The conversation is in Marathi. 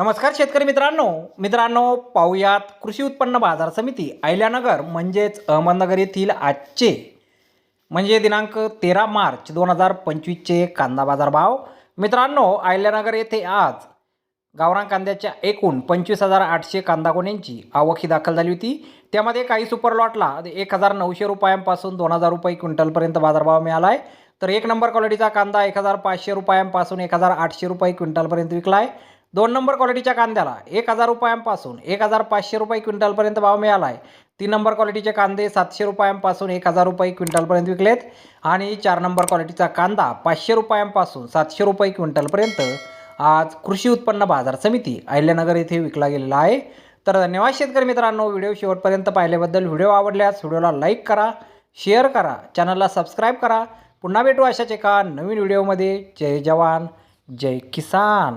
नमस्कार शेतकरी मित्रांनो. मित्रांनो पाहुयात कृषी उत्पन्न बाजार समिती अहिल्यानगर म्हणजेच अहमदनगर येथील आजचे म्हणजे दिनांक तेरा मार्च दोन हजार पंचवीसचे कांदा बाजार भाव मित्रांनो अहिल्यानगर येथे आज गावरान कांद्याच्या एकूण पंचवीस हजार आठशे कांदा गोण्यांची आवक ही दाखल झाली होती. त्यामध्ये काही सुपर लॉटला एक हजार नऊशे रुपयांपासून दोन हजार रुपये क्विंटलपर्यंत बाजारभाव मिळाला आहे तर एक नंबर क्वालिटीचा कांदा एक हजार पाचशे रुपयांपासून एक हजार आठशे रुपये क्विंटलपर्यंत विकला आहे दोन नंबर क्वालिटीच्या कांद्याला एक हजार रुपयांपासून एक हजार पाचशे रुपये क्विंटलपर्यंत भाव मिळाला आहे तीन नंबर क्वालिटीचे कांदे सातशे रुपयांपासून एक हजार रुपये क्विंटलपर्यंत विकलेत. आणि चार नंबर क्वालिटीचा कांदा पाचशे रुपयांपासून सातशे रुपये क्विंटलपर्यंत आज कृषी उत्पन्न बाजार समिती अहिल्यानगर येथे विकला गेलेला आहे. तर धन्यवाद शेतकरी मित्रांनो व्हिडिओ शेवटपर्यंत पाहिल्याबद्दल व्हिडिओ आवडल्यास व्हिडिओला लाईक करा शेअर करा चॅनलला सबस्क्राईब करा. पुन्हा भेटू अशाच एका नवीन व्हिडिओमध्ये. जय जवान जय किसान.